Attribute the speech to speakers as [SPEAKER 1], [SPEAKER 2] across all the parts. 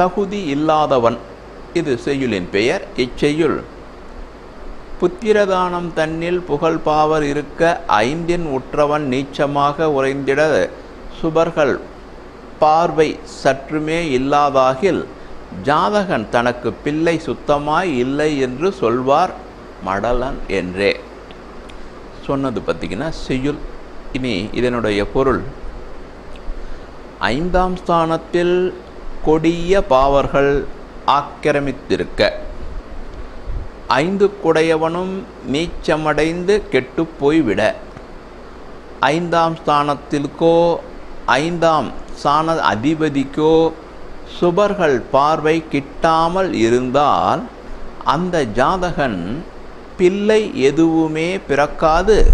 [SPEAKER 1] தகுதி இல்லாதவன். இது செய்யுளின் பெயர் இச்செய்யுள். புத்திரதானம் தன்னில் புகழ் பாவர் இருக்க ஐந்தின் உற்றவன் நீச்சமாக உறைந்திட சுபர்கள் பார்வை சற்றுமே இல்லாதாகில் ஜாதகன் தனக்கு பிள்ளை சுத்தமாய் இல்லை என்று சொல்வார் மடலன் என்றே. சொன்னது பார்த்திங்கன்னா செய்யுள். இனி இதனுடைய பொருள். ஐந்தாம் ஸ்தானத்தில் கொடிய பாவர்கள் ஆக்கிரமித்திருக்க. ஐந்து குடையவனும் நீச்சமடைந்து கெட்டுப் போய்விட. ஐந்தாம் ஸ்தானத்திற்கோ ஐந்தாம் ஸ்தான அதிபதிக்கோ சுபர்கள் பார்வை கிட்டாமல் இருந்தால் அந்த ஜாதகன் பிள்ளை எதுவுமே பிறக்காது.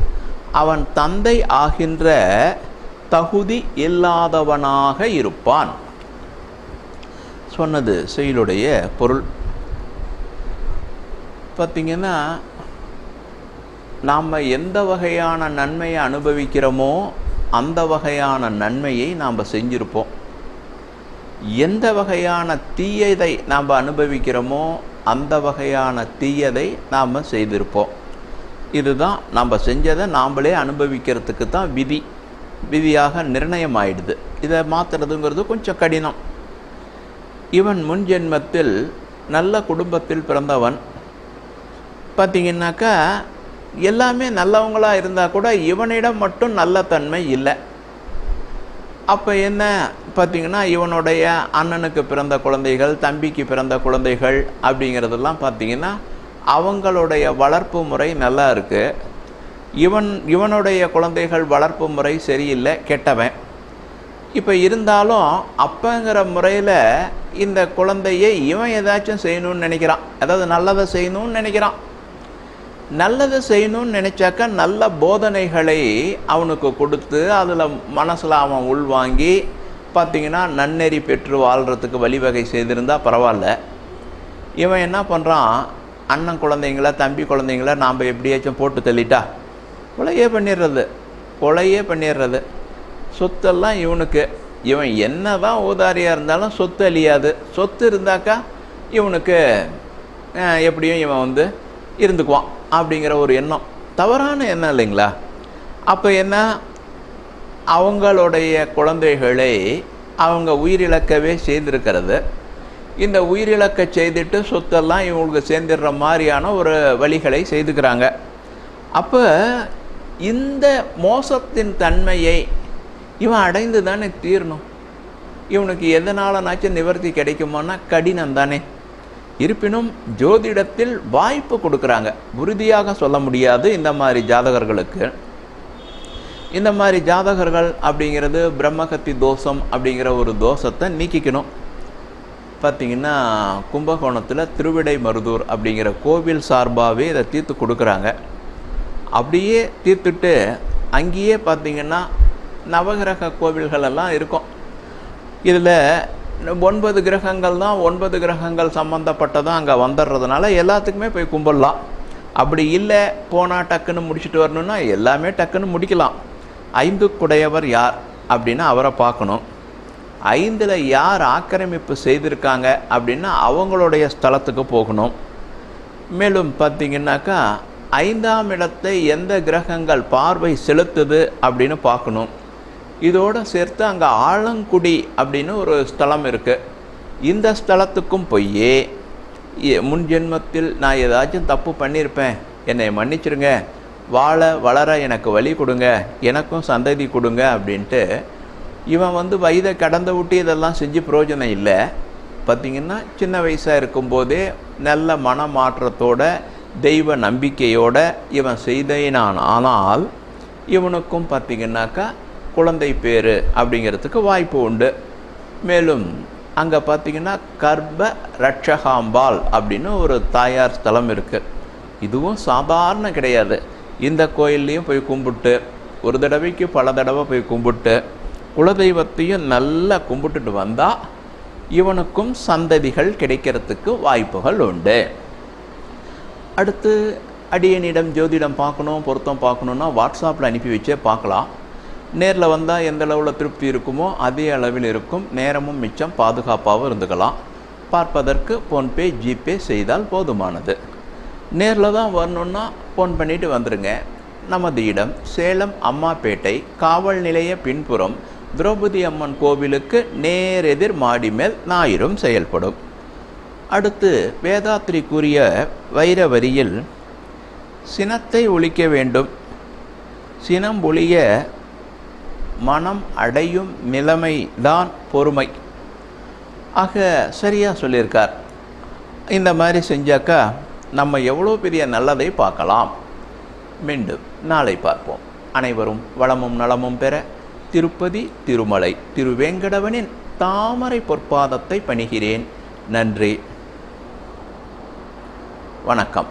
[SPEAKER 1] அவன் தந்தை ஆகின்ற தகுதி இல்லாதவனாக இருப்பான். சொன்னது செயலுடைய பொருள். பார்த்திங்கன்னா நாம் எந்த வகையான நன்மையை அனுபவிக்கிறோமோ அந்த வகையான நன்மையை நாம் செஞ்சுருப்போம். எந்த வகையான தீயதை நாம் அனுபவிக்கிறோமோ அந்த வகையான தீயதை நாம் செய்திருப்போம். இதுதான் நம்ம செஞ்சதை நாம்ளே அனுபவிக்கிறதுக்கு தான் விதி. விதியாக நிர்ணயம் ஆயிடுது இதை மாற்றுறதுங்கிறது கொஞ்சம் கடினம். இவன் முன் ஜென்மத்தில் நல்ல குடும்பத்தில் பிறந்தவன். பார்த்திங்கனாக்கா எல்லாமே நல்லவங்களாக இருந்தால் கூட இவனிடம் மட்டும் நல்ல தன்மை இல்லை. அப்போ என்ன? பார்த்திங்கன்னா இவனுடைய அண்ணனுக்கு பிறந்த குழந்தைகள் தம்பிக்கு பிறந்த குழந்தைகள் அப்படிங்கிறதெல்லாம் பார்த்திங்கன்னா அவங்களுடைய வளர்ப்பு முறை நல்லா இருக்குது இவன் இவனுடைய குழந்தைகள் வளர்ப்பு முறை சரியில்லை கெட்டவன். இப்போ இருந்தாலும் அப்பங்கிற முறையில் இந்த குழந்தையை இவன் ஏதாச்சும் செய்யணும்னு நினைக்கிறான். அதாவது நல்லதை செய்யணும்னு நினைக்கிறான். நல்லதை செய்யணும்னு நினச்சாக்கா நல்ல போதனைகளை அவனுக்கு கொடுத்து அதில் மனசில் அவன் உள்வாங்கி பார்த்திங்கன்னா நன்னெறி பெற்று வாழ்கிறதுக்கு வழிவகை செய்திருந்தால் பரவாயில்ல. இவன் என்ன பண்ணுறான் அண்ணன் குழந்தைங்கள தம்பி குழந்தைங்கள நாம் எப்படியாச்சும் போட்டு தள்ளிட்டா கொலையே பண்ணிடுறது கொலையே பண்ணிடுறது. சொத்தெல்லாம் இவனுக்கு. இவன் என்ன தான் ஊதாரியாக இருந்தாலும் சொத்து அழியாது. சொத்து இருந்தாக்கா இவனுக்கு எப்படியும் இவன் வந்து இருந்துக்குவான் அப்படிங்கிற ஒரு எண்ணம். தவறான எண்ணம் இல்லைங்களா? அப்போ என்ன? அவங்களுடைய குழந்தைகளை அவங்க உயிரிழக்கவே செய்திருக்கிறது. இந்த உயிரிழக்க செய்துட்டு சொத்தெல்லாம் இவங்களுக்கு சேர்ந்துடுற மாதிரியான ஒரு வழிகளை செய்துக்கிறாங்க. அப்போ இந்த மோசத்தின் தன்மையை இவன் அடைந்து தானே தீரணும். இவனுக்கு எதனாலனாச்சும் நிவர்த்தி கிடைக்குமானா கடினம் தானே. இருப்பினும் ஜோதிடத்தில் வாய்ப்பு கொடுக்குறாங்க. உறுதியாக சொல்ல முடியாது இந்த மாதிரி ஜாதகர்களுக்கு. இந்த மாதிரி ஜாதகர்கள் அப்படிங்கிறது பிரம்மகத்தி தோஷம் அப்படிங்கிற ஒரு தோஷத்தை நீக்கிக்கணும். பார்த்திங்கன்னா கும்பகோணத்தில் திருவிடை மருதூர் அப்படிங்கிற கோவில் சார்பாகவே இதை தீர்த்து கொடுக்குறாங்க. அப்படியே தீர்த்துட்டு அங்கேயே பார்த்திங்கன்னா நவகிரக கோவில்களெல்லாம் இருக்கும். இதில் ஒன்பது கிரகங்கள் தான் ஒன்பது கிரகங்கள் சம்மந்தப்பட்டதும் அங்கே வந்துடுறதுனால எல்லாத்துக்குமே போய் கும்பிடலாம். அப்படி இல்லை போனால் டக்குன்னு முடிச்சுட்டு வரணும்னா எல்லாமே டக்குன்னு முடிக்கலாம். ஐந்து குடையவர் யார் அப்படின்னு அவரை பார்க்கணும். ஐந்தில் யார் ஆக்கிரமிப்பு செய்திருக்காங்க அப்படின்னா அவங்களுடைய ஸ்தலத்துக்கு போகணும். மேலும் பார்த்திங்கனாக்கா ஐந்தாம் இடத்தை எந்த கிரகங்கள் பார்வை செலுத்துது அப்படின்னு பார்க்கணும். இதோடு சேர்த்து அங்கே ஆலங்குடி அப்படின்னு ஒரு ஸ்தலம் இருக்குது இந்த ஸ்தலத்துக்கும் போய் முன் ஜென்மத்தில் நான் ஏதாச்சும் தப்பு பண்ணியிருப்பேன் என்னை மன்னிச்சிருங்க. வாழ வளர எனக்கு வழி கொடுங்க. எனக்கும் சந்ததி கொடுங்க அப்படின்ட்டு இவன் வந்து வயதை கடந்த விட்டு இதெல்லாம் செஞ்சு பிரயோஜனம் இல்லை. பார்த்திங்கன்னா சின்ன வயசாக இருக்கும்போதே நல்ல மனமாற்றத்தோட தெய்வ நம்பிக்கையோடு இவன் செய்தேனான். ஆனால் இவனுக்கும் பார்த்திங்கனாக்கா குழந்தை பேர் அப்படிங்கிறதுக்கு வாய்ப்பு உண்டு. மேலும் அங்கே பார்த்தீங்கன்னா கர்ப்ப ரட்சகாம்பால் அப்படின்னு ஒரு தாயார் ஸ்தலம் இருக்குது இதுவும் சாதாரண கிடையாது. இந்த கோயில்லையும் போய் கும்பிட்டு ஒரு தடவைக்கு பல தடவை போய் கும்பிட்டு குலதெய்வத்தையும் நல்லா கும்பிட்டுட்டு வந்தால் இவனுக்கும் சந்ததிகள் கிடைக்கிறதுக்கு வாய்ப்புகள் உண்டு. அடுத்து அடியனிடம் ஜோதிடம் பார்க்கணும் பொருத்தம் பார்க்கணுன்னா வாட்ஸ்அப்பில் அனுப்பி வச்சே பார்க்கலாம். நேரில் வந்தால் எந்த அளவில் திருப்தி இருக்குமோ அதே அளவில் இருக்கும். நேரமும் மிச்சம் பாதுகாப்பாகவும் இருந்துக்கலாம். பார்ப்பதற்கு ஃபோன்பே ஜிபே செய்தால் போதுமானது. நேரில் தான் வரணுன்னா ஃபோன் பண்ணிட்டு வந்துடுங்க நமது இடம் சேலம் அம்மாப்பேட்டை காவல் நிலைய பின்புறம் திரௌபதி அம்மன் கோவிலுக்கு நேரெதிர் மாடி மேல் ஞாயிறும் செயல்படும். அடுத்து வேதாத்ரி கூறிய வைர வரியில் சினத்தை ஒழிக்க வேண்டும். சினம் ஒழிய மனம் அடையும் நிலைமை தான் பொறுமை. ஆக சரியாக சொல்லியிருக்கார். இந்த மாதிரி செஞ்சாக்கா நம்ம எவ்வளோ பெரிய நல்லதை பார்க்கலாம். மீண்டும் நாளை பார்ப்போம். அனைவரும் வளமும் நலமும் பெற திருப்பதி திருமலை திருவேங்கடவனின் தாமரை பொற்பாதத்தை பணிகிறேன். நன்றி. வணக்கம்.